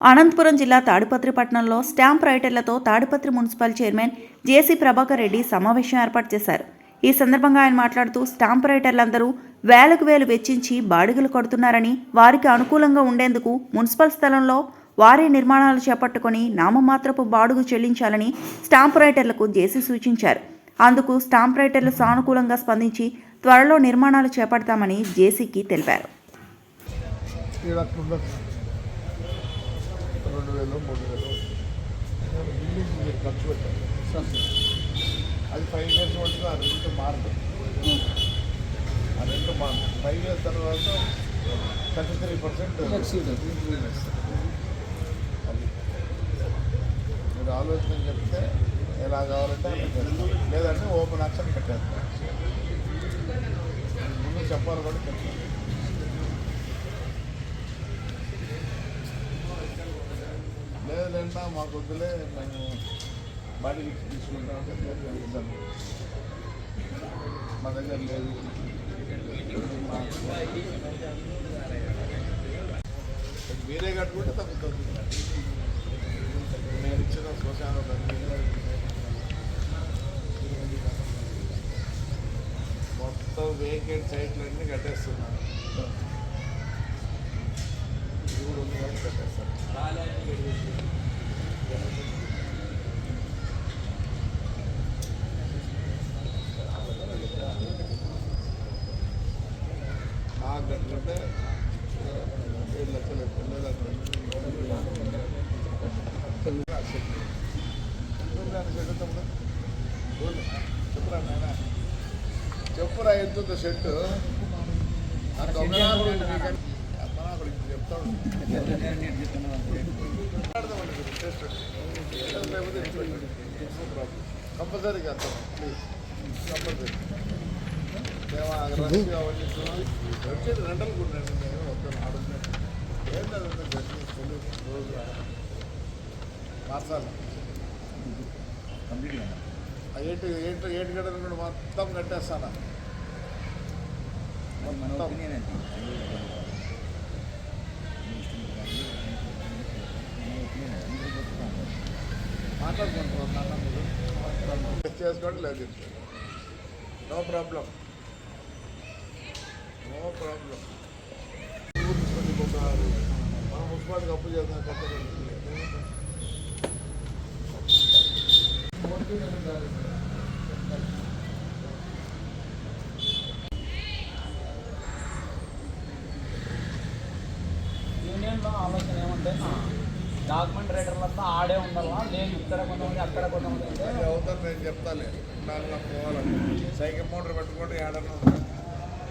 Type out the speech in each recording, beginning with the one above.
అనంతపురం జిల్లా తాడిపత్రిపట్నంలో stamp రైటర్లతో Tadipatri municipal chairman JC Prabhakar Reddy సమావేశం ఏర్పాటు చేశారు. ఈ సందర్భంగా ఆయన మాట్లాడుతూ స్టాంప్ రైటర్లందరూ వేలకు వేలు వెచ్చించి బాడిగలు కడుతున్నారని వారికి అనుకూలంగా ఉండేందుకు మున్సిపల్ స్థలంలో వారే నిర్మాణాలు చేపట్టుకొని నామమాత్రపు బాడుగు చెల్లించాలని స్టాంప్ రైటర్లకు జేసీ సూచించారు. అందుకు స్టాంప్ రైటర్లు సానుకూలంగా స్పందించి త్వరలో నిర్మాణాలు చేపడతామని జేసీకి తెలిపారు. రెండు వేలు మూడు వేలు. బిల్డింగ్ మీరు ఖర్చు పెట్టాలి అది ఫైవ్ ఇయర్స్ వరకు ఆ రెంట్ మారదు. ఆ రెంట్ మారదు. ఫైవ్ ఇయర్స్ తర్వాత థర్టీ త్రీ పర్సెంట్ మీరు ఆలోచన చెప్తే ఎలా కావాలంటే. లేదంటే ఓపెన్ ఆప్షన్ పెట్టేస్తాం ముందు చెప్పాలి కూడా చెప్తాం లేదంటే మాకు వద్దులే మేము బాడీ తీసుకుంటామంటే మా దగ్గర లేదు. మీరే కట్టుకుంటే తగ్గుతుంది. నేను ఇచ్చిన శ్మశానం మొత్తం వేకెంట్ సైట్లన్నీ కట్టేస్తున్నాను ఇది కట్టేస్తాను నాకు కట్టుకుంటే ఏడు లక్షలు ఎనిమిది లక్షలు చెప్పురా నాయన చెప్పురా ఎంత సెట్ చెప్తాడు కంపల్సరీ చేస్తాం ప్లీజ్ కంపల్సరీ వచ్చేది రెండలు కూడా నేను వస్తాను ఆడుతున్నాను ఏంటంటే రోజు మార్చాలి ఆ ఏటు ఏటు ఏటు గడ్డలు కూడా మొత్తం కట్టేస్తాను మొత్తం చేసుకోండి లేదు నో ప్రాబ్లం నో ప్రాబ్లం మన మున్సిపాలిటీకి అప్పు చేద్దాం కొత్తగా యూనియన్లో ఆలోచన ఏమంటే డాక్యుమెంట్ రైటర్లంతా ఆడే ఉండాలా? లేదు ఇక్కడ కొంతమంది అక్కడ కొంతమంది. అంటే నేను చెప్తాలే. దాంట్లో పోవాలని. సైకిల్ మోటార్ పెట్టుకుంటే ఏడన్నా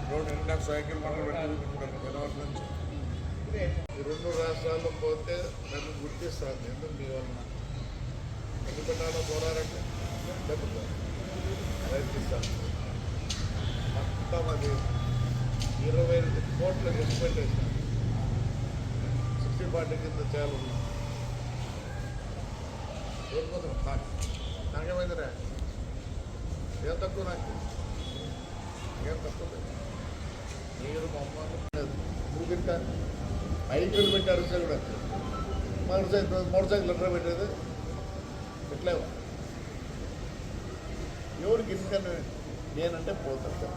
రోడ్డు నిండా సైకిల్ మోటార్ పెట్టుకుంటాను నుంచి. ఈ రెండు రాష్ట్రాల్లో పోతే నన్ను గుర్తిస్తాను. ఎందుకు మీ వలన? ఎన్ని పెట్టాలో పోరారంటే చెప్తాను ప్రయత్నిస్తాను మొత్తం అది ఇరవై ఐదు కోట్లకు ఎక్స్పెండ్ చేశాను సిక్స్టీ పార్టీ కింద చేయాలి కోల్పోతున్నాం నాకు నాకేమైందిరా ఏం తక్కువ నాకు ఏం తక్కువ మీరు మా అమ్మ నువ్వు తింటా ఐదు వేలు పెట్టి అరిసే కూడా మోటార్ సైకిల్ మోటార్ సైకిల్ ఎట్లా పెట్టేది పెట్టలేవా ఎవరికి ఎందుకని నేనంటే పోతాను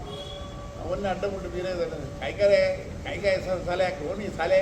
అవన్నీ అడ్డం ఉంటే మీరేదండి కైకారే కైకాయ సలే నీ సలే